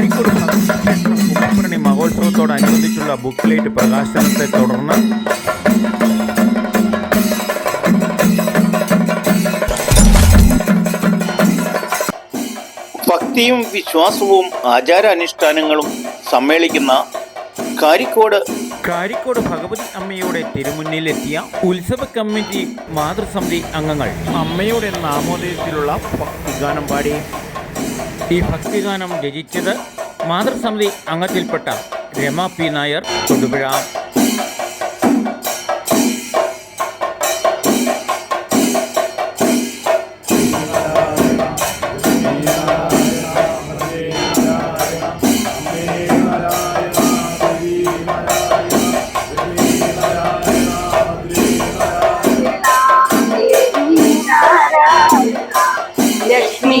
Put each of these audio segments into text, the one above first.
കാരിക്കോട് കുമ്പപ്പരണി മഹോത്സവത്തോടനുബന്ധിച്ചുള്ള ബുക്ക്ലേറ്റ് പ്രകാശനത്തെ തുടർന്ന് ഭക്തിയും വിശ്വാസവും ആചാരാനുഷ്ഠാനങ്ങളും സമ്മേളിക്കുന്ന കാരിക്കോട് കാരിക്കോട് ഭഗവതി അമ്മയുടെ തിരുമുന്നിലെത്തിയ ഉത്സവ കമ്മിറ്റി മാതൃസമിതി അംഗങ്ങൾ. അമ്മയുടെ നാമോദയത്തിലുള്ള ഭക്തിഗാനം പാടി. ഈ ഭക്തിഗാനം രചിച്ചത് മാതൃസമിതി അംഗത്തിൽപ്പെട്ട രമ പി നായർ തൊടുപുഴ ലക്ഷ്മി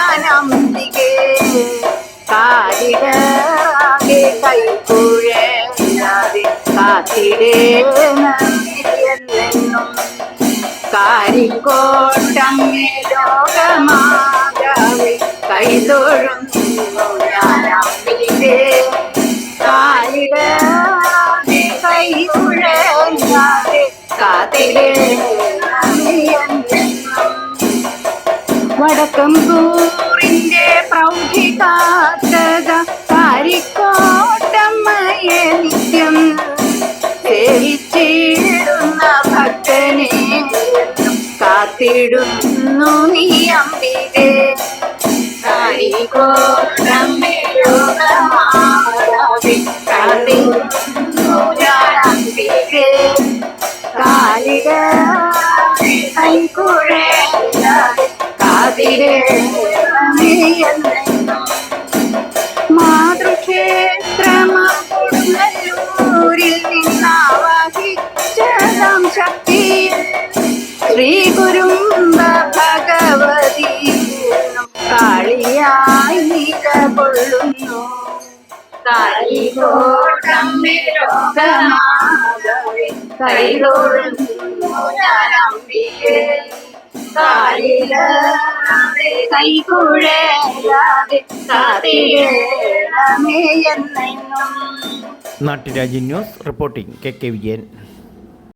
അമ്പികെ കാലിടാകെ കൈക്കുഴയാതെ കാത്തിടേണെന്നും കാരിക്കോട്ടങ്ങേ ലോകമാതാവെ കൈതൊഴുന്നു അമ്പികെ കാലിടാതെ കൈക്കുഴയാതെ കാത്തിടേണെന്നും വടക്കം കൂറിന്റെ പ്രൗഢി കാത്തക കാരിക്കോട്ടമ്മയെ നിത്യം സേവിച്ചിടുന്ന ഭക്തനെ കാത്തിടുന്നു നീ അമ്പികെ കാരിക്കോട്ടമ്മേ ലോകമാതാവേ കാത്തിടുന്നു അമ്പികെ കാലിക കൈക്കുഴ കാതിരേണെന്നും ശക്തി. ശ്രീ ഭഗവതി. കാളിയായി നിലകൊള്ളുന്നു നാട്ടുരാജ്യ news reporting K K Vijayan.